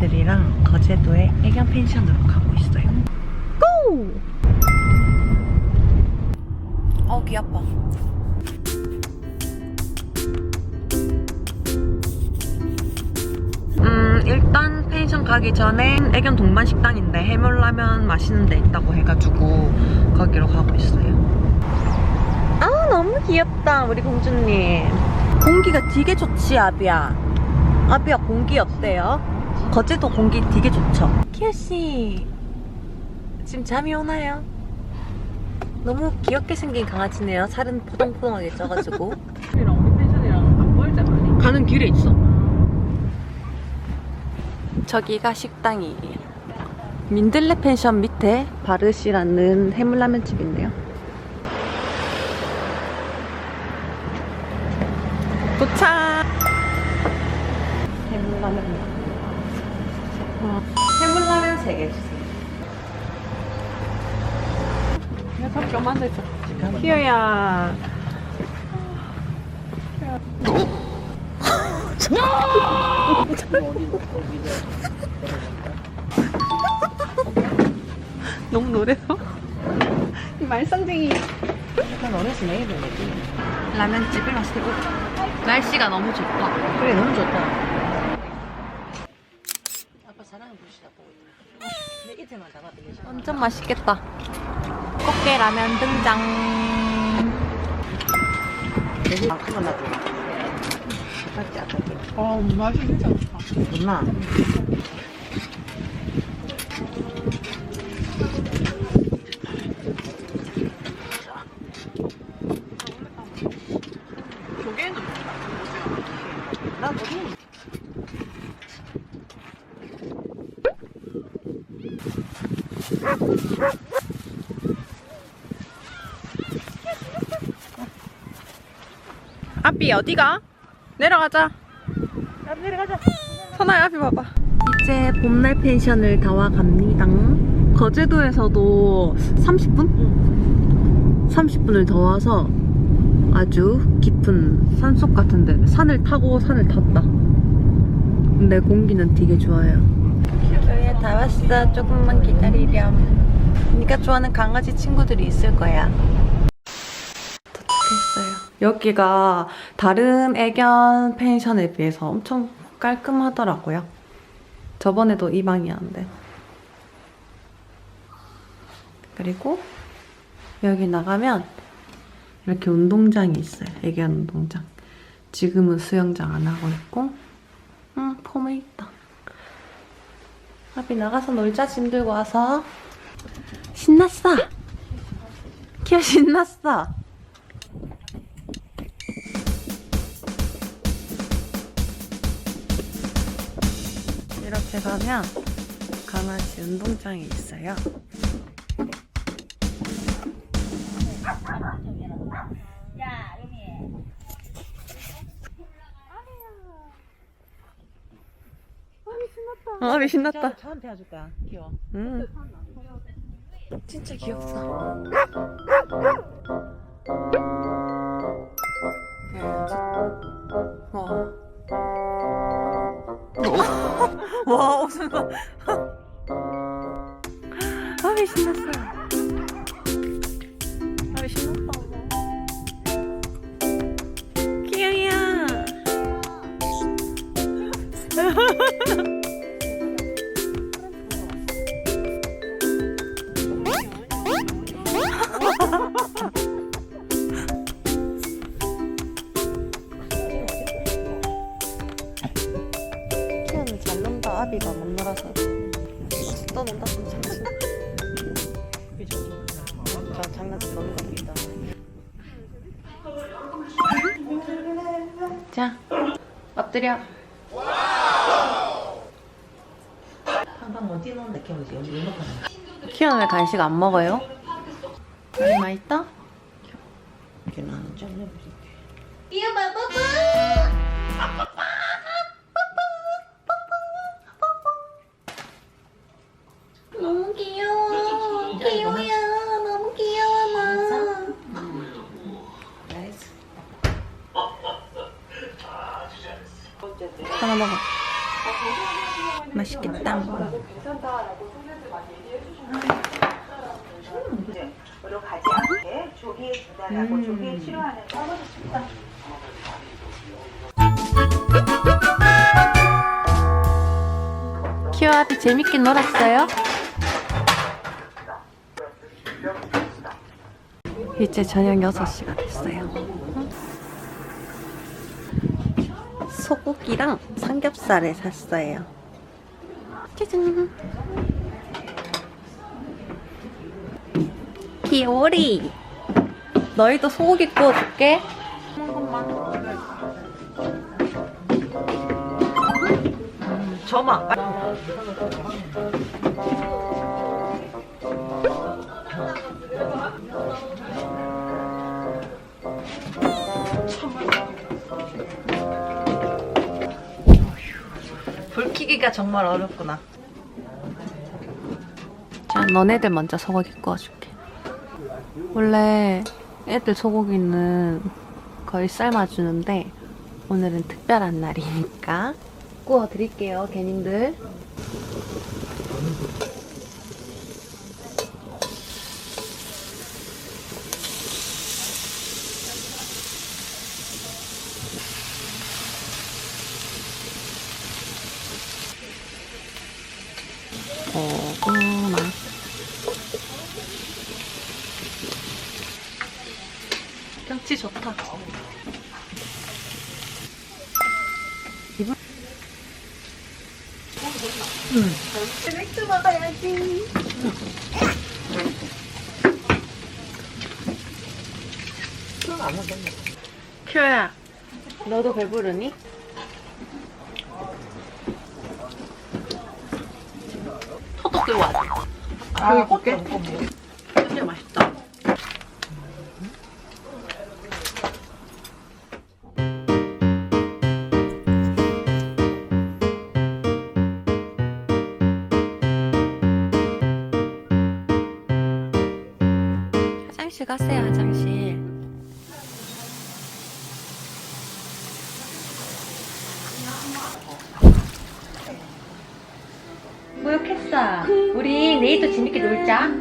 강아지들이랑 거제도의 애견 펜션으로 가고 있어요. 고! 어, 귀 아파. 음, 일단 펜션 가기 전엔 애견 동반 식당인데 해물라면 맛있는 데 있다고 해가지고 거기로 가고 있어요. 아, 너무 귀엽다, 우리 공주님. 공기가 되게 좋지, 아비야. 아비야, 공기 어때요? 거제도 공기 되게 좋죠? 키아씨, 지금 잠이 오나요? 너무 귀엽게 생긴 강아지네요. 살은 포동포동하게 쪄가지고. 가는 길에 있어. 저기가 식당이에요. 민들레 펜션 밑에 바르시라는 해물라면 집인데요. 도착! 해물라면. 어, 해물라면 3개 주세요. 좀만 더 있어. 희어야. 너무 노래서. 이 말썽쟁이. 약간 어렸을 때 애들 얘기. 라면집을 왔어요. 날씨가 너무 좋다. 그래, 너무 좋다. 아빠 사랑을 부르시다 보고 있다. 내 이틀만 완전 맛있겠다. 꽃게 라면 등장. 아, 맛이 진짜 좋다. 엄마. 조개는 나 너무 앞이 어디가? 내려가자. 내려가자. 선아야 앞이 봐봐. 이제 봄날 펜션을 다 와갑니다. 거제도에서도 30분? 30분을 더 와서 아주 깊은 산속 같은데 산을 타고 산을 탔다. 근데 공기는 되게 좋아요. 교회 다 왔어. 조금만 기다리렴. 네가 좋아하는 강아지 친구들이 있을 거야. 여기가 다른 애견 펜션에 비해서 엄청 깔끔하더라고요. 저번에도 이 방이었는데. 그리고 여기 나가면 이렇게 운동장이 있어요. 애견 운동장. 지금은 수영장 안 하고 있고, 음, 폼에 있다. 아비 나가서 놀자, 짐 들고 와서. 신났어! 키어 신났어! 이렇게 가면 강아지 운동장이 있어요. 아, 미 신났다. 저한테 해줄까? 귀여워. 음. 진짜 귀엽다. 와. 와, 무슨 거. 아비 신났어. 아비 신났다. 귀여야. 아비가 못 놀아서. 또 논다. 저 장난치 노는 겁니다. 자, 엎드려. 키워지. 여기 키아는 왜 간식 안 먹어요? 많이 맛있다? 이렇게 나는 좀 해보실게. 너무 귀여워. 귀여워요. 너무 귀여워, 나. 나이스. 하나 먹어. 맛있겠다. 거 키와비 재밌게 놀았어요? 이제 저녁 6시가 됐어요. 소고기랑 삼겹살을 샀어요. 짜잔. 귀여워리. 너희도 소고기 구워줄게. 저만. 불 켜기가 정말 어렵구나. 자, 너네들 먼저 소고기 구워줄게. 원래 애들 소고기는 거의 삶아주는데 오늘은 특별한 날이니까 구워드릴게요, 개님들. 좋다. 이분. 응. 맥주 먹어야지. 술안. 큐야, 너도 배부르니? 토독 들고 와줘. 여기 볼게. 진짜 맛있다. 가세요, 화장실. 목욕했어. 우리 내일도 재밌게 놀자.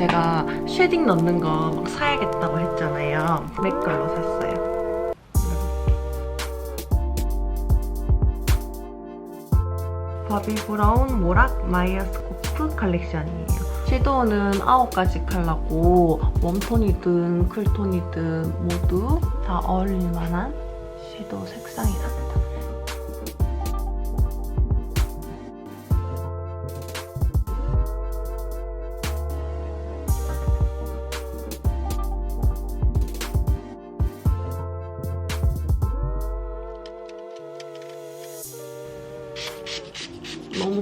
제가 쉐딩 넣는 거 막 사야겠다고 했잖아요. 맥 걸로 샀어요. 바비 브라운 모락 마이어스 코프 컬렉션이에요. 섀도우는 9가지 컬러고 웜톤이든 쿨톤이든 모두 다 어울릴 만한 섀도우 색상이랍니다.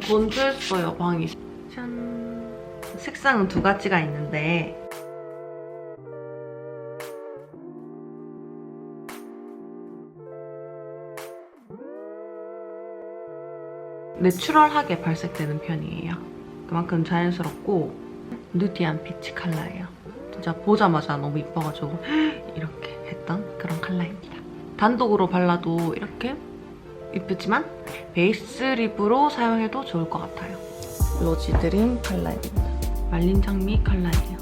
건조했어요, 방이. 짠. 색상은 두 가지가 있는데 내추럴하게 발색되는 편이에요. 그만큼 자연스럽고 누디한 피치 컬러예요. 진짜 보자마자 너무 이뻐가지고 이렇게 했던 그런 컬러입니다. 단독으로 발라도 이렇게 이쁘지만 베이스 립으로 사용해도 좋을 것 같아요. 로지 드림 컬러입니다. 말린 장미 컬러예요.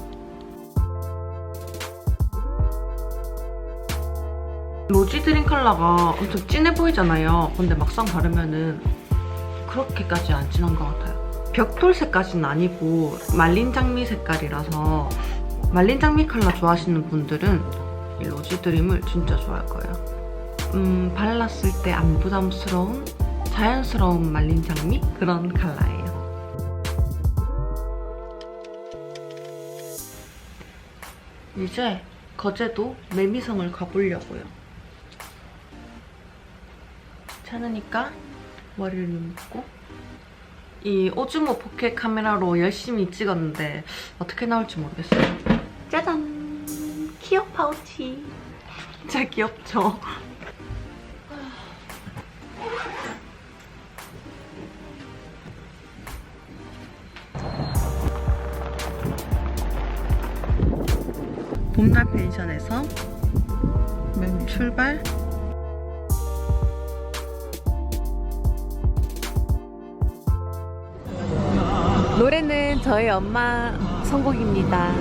로지 드림 컬러가 엄청 진해 보이잖아요. 근데 막상 바르면은 그렇게까지 안 진한 것 같아요. 벽돌 색까지는 아니고 말린 장미 색깔이라서 말린 장미 컬러 좋아하시는 분들은 이 로지 드림을 진짜 좋아할 거예요. 음, 발랐을 때 안 부담스러운 자연스러운 말린 장미 그런 컬러예요. 이제 거제도 매미성을 가보려고요. 괜찮으니까 머리를 묶고 이 오즈모 포켓 카메라로 열심히 찍었는데 어떻게 나올지 모르겠어요. 짜잔! 키어 파우치. 진짜 귀엽죠? 봄날 펜션에서 출발. 노래는 저희 엄마 선곡입니다.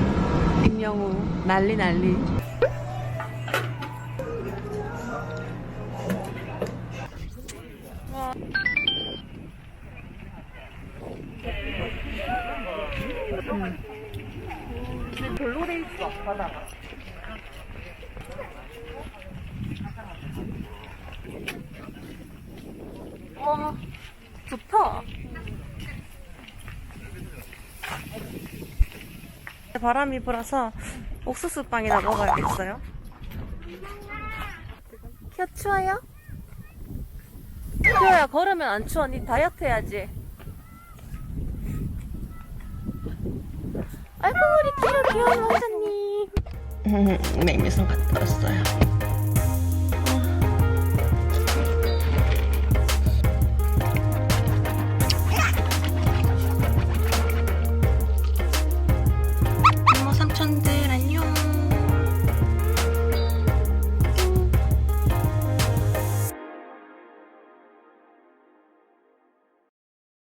임영우 난리 난리. 바람이 불어서 옥수수 빵이나 먹어야겠어요. 혀 추워요? 혀야 걸으면 안 추워. 니 다이어트 해야지. 아이고 우리 귀여워 귀여운 왕자님. 맹미선 갔다 왔어요.